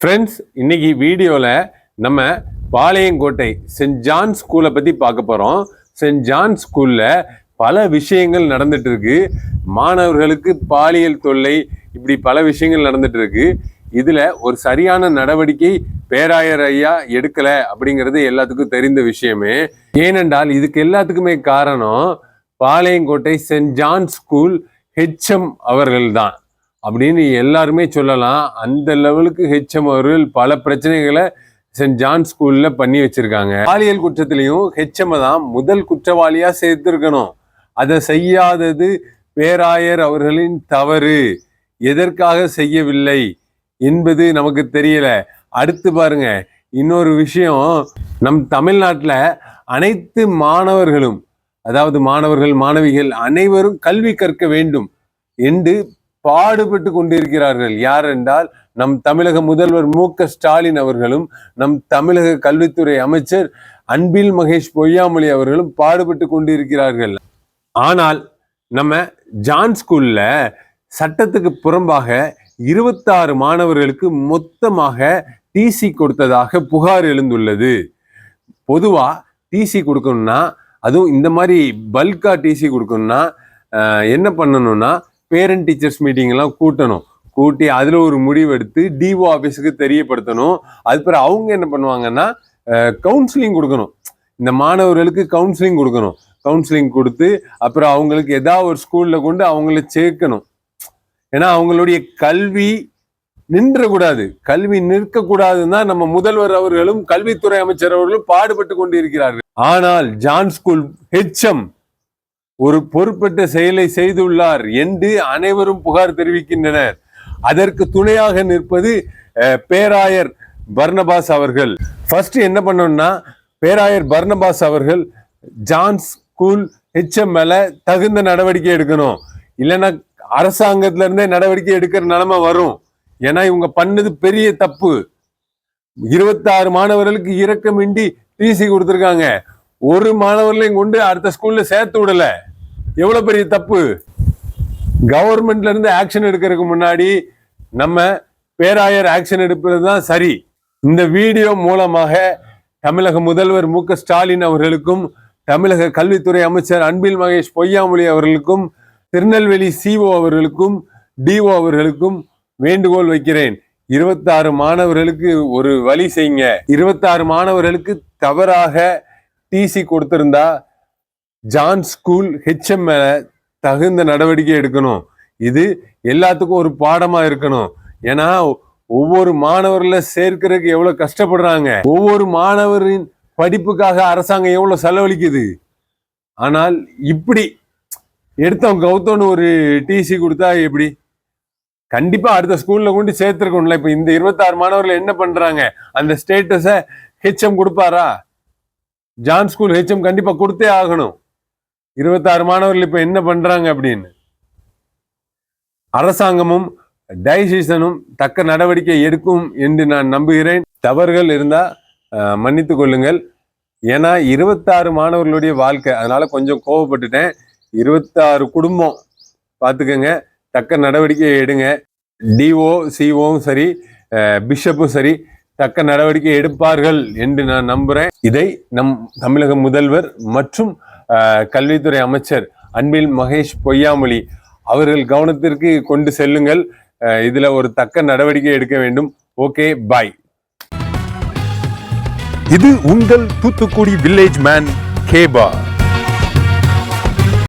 Friends இன்னைக்கு வீடியோவில் நம்ம பாளையங்கோட்டை சென்ட் ஜான் ஸ்கூலை பற்றி பார்க்க போகிறோம் சென்ட் ஜான் ஸ்கூலில் பல விஷயங்கள் நடந்துட்டு இருக்கு. மாணவர்களுக்கு பாலியல் தொல்லை இப்படி பல விஷயங்கள் நடந்துட்டு இருக்கு. இதில் ஒரு சரியான நடவடிக்கை பேராயர் ஐயா எடுக்கலை அப்படிங்கிறது எல்லாத்துக்கும் தெரிந்த விஷயமே. ஏனென்றால் இதுக்கு எல்லாத்துக்குமே காரணம் Palayamkottai send John school HM அவர்கள்தான். அப்படின்னு எல்லாருமே சொல்லலாம். அந்த லெவலுக்கு ஹெச்எம் அவர்கள் பல பிரச்சனைகளை சென்ட் ஜான் ஸ்கூல்ல பண்ணி வச்சிருக்காங்க. பாலியல் குற்றத்திலையும் ஹெச்எம் தான் முதல் குற்றவாளியா சேர்த்திருக்கணும். அதை செய்யாதது பேராயர் அவர்களின் தவறு. எதற்காக செய்யவில்லை என்பது நமக்கு தெரியல. அடுத்து பாருங்க இன்னொரு விஷயம். நம் தமிழ்நாட்டில் அனைத்து மாணவர்களும் அதாவது மாணவர்கள் மாணவிகள் அனைவரும் கல்வி கற்க வேண்டும் என்று பாடுபட்டு கொண்டிருக்கிறார்கள். யார் என்றால் நம் தமிழக முதல்வர் மு க ஸ்டாலின் அவர்களும் நம் தமிழக கல்வித்துறை அமைச்சர் அன்பில் மகேஷ் பொய்யாமொழி அவர்களும் பாடுபட்டு கொண்டிருக்கிறார்கள். ஆனால் நம்ம ஜான் ஸ்கூல்ல சட்டத்துக்கு புறம்பாக இருபத்தாறு மாணவர்களுக்கு மொத்தமாக டிசி கொடுத்ததாக புகார் எழுந்துள்ளது. பொதுவா டிசி கொடுக்கணும்னா அதுவும் இந்த மாதிரி பல்காக டிசி கொடுக்கணும்னா என்ன பண்ணணும்னா பேரண்ட் டீச்சர்ஸ் மீட்டிங்லாம் கூட்டணும். கூட்டி அதில் ஒரு முடிவெடுத்து டிஓ ஆஃபீஸுக்கு தெரியப்படுத்தணும். அது பிறகு அவங்க என்ன பண்ணுவாங்கன்னா கவுன்சிலிங் கொடுக்கணும். இந்த மாணவர்களுக்கு கவுன்சிலிங் கொடுக்கணும். கவுன்சிலிங் கொடுத்து அப்புறம் அவங்களுக்கு ஏதாவது ஒரு ஸ்கூலில் கொண்டு அவங்கள சேர்க்கணும். ஏன்னா அவங்களுடைய கல்வி நின்றக்கூடாது. கல்வி நிற்கக்கூடாதுன்னா நம்ம முதல்வர் அவர்களும் கல்வித்துறை அமைச்சர் அவர்களும் பாடுபட்டு கொண்டிருக்கிறார்கள். ஆனால் ஜான் ஸ்கூல் ஹெச்எம் ஒரு பொறுப்பற்ற செயலை செய்துள்ளார் என்று அனைவரும் புகார் தெரிவிக்கின்றனர். அதற்கு துணையாக நிற்பது பேராயர் பர்னபாஸ் அவர்கள். ஃபர்ஸ்ட் என்ன பண்ணோம்னா பேராயர் பர்னபாஸ் அவர்கள் ஜான்ஸ் ஸ்கூல் ஹெச்எம் மேல தகுந்த நடவடிக்கை எடுக்கணும். இல்லைன்னா அரசாங்கத்துல இருந்தே நடவடிக்கை எடுக்கிற நிலைமை வரும். ஏன்னா இவங்க பண்ணது பெரிய தப்பு. இருபத்தாறு மாணவர்களுக்கு இரக்கமின்றி டிசி கொடுத்துருக்காங்க. ஒரு மாணவர்களையும் கொண்டு அடுத்த ஸ்கூல்ல சேர்த்து விடல. எவ்வளவு பெரிய தப்பு? கவர்மெண்ட்ல இருந்து ஆக்ஷன் எடுக்கிறதுக்கு முன்னாடி நம்ம பேராயர் ஆக்ஷன் எடுப்பது தான் சரி. இந்த வீடியோ மூலமாக தமிழக முதல்வர் மு ஸ்டாலின் அவர்களுக்கும் தமிழக கல்வித்துறை அமைச்சர் அன்பில் மகேஷ் பொய்யாமொழி அவர்களுக்கும் திருநெல்வேலி சிஓ அவர்களுக்கும் டிஓ அவர்களுக்கும் வேண்டுகோள் வைக்கிறேன். இருபத்தாறு மாணவர்களுக்கு ஒரு வழி செய்யுங்க. இருபத்தாறு மாணவர்களுக்கு தவறாக டிசி கொடுத்திருந்தா ஜான் ஸ்கூல் ஹெச்எம் மேல தகுந்த நடவடிக்கை எடுக்கணும். இது எல்லாத்துக்கும் ஒரு பாடமா இருக்கணும். ஏன்னா ஒவ்வொரு மாணவர்ல சேர்க்கிறதுக்கு எவ்வளவு கஷ்டப்படுறாங்க. ஒவ்வொரு மாணவரின் படிப்புக்காக அரசாங்கம் எவ்வளவு செலவழிக்குது. ஆனால் இப்படி எடுத்தவன் கௌத்தம்னு ஒரு டிசி கொடுத்தா எப்படி? கண்டிப்பா அடுத்த ஸ்கூல்ல கொண்டு சேர்த்துருக்கணும்ல. இப்ப இந்த இருபத்தாறு மாணவர்கள் என்ன பண்றாங்க? அந்த ஸ்டேட்டஸ ஹெச்எம் கொடுப்பாரா? ஜான் ஸ்கூல் ஹெச்எம் கண்டிப்பா கொடுத்தே ஆகணும். இருபத்தாறு மாணவர்கள் இப்ப என்ன பண்றாங்க அப்படின்னு? அரசாங்கமும் டைசிஷனும் தக்க நடவடிக்கை எடுக்கும் என்று நான் நம்புகிறேன். தவறுகள் இருந்தா அஹ், கொள்ளுங்கள். ஏன்னா இருபத்தாறு மாணவர்களுடைய வாழ்க்கை அதனால கொஞ்சம் கோவப்பட்டுட்டேன். இருபத்தாறு குடும்பம் பார்த்துக்கோங்க தக்க நடவடிக்கை எடுங்க. டிஓ சிஓவும் சரி அஹ், பிஷப்பும் சரி தக்க நடவடிக்கை எடுப்பார்கள் என்று நான் நம்புறேன். இதை நம் தமிழக முதல்வர் மற்றும் கல்வித்துறை அமைச்சர் அன்பில் மகேஷ் பொய்யாமொழி அவர்கள் கவனத்திற்கு கொண்டு செல்லுங்கள். அஹ், இதுல ஒரு தக்க நடவடிக்கை எடுக்க வேண்டும். Okay bye. இது உங்கள் தூத்துக்குடி வில்லேஜ் மேன் கேபா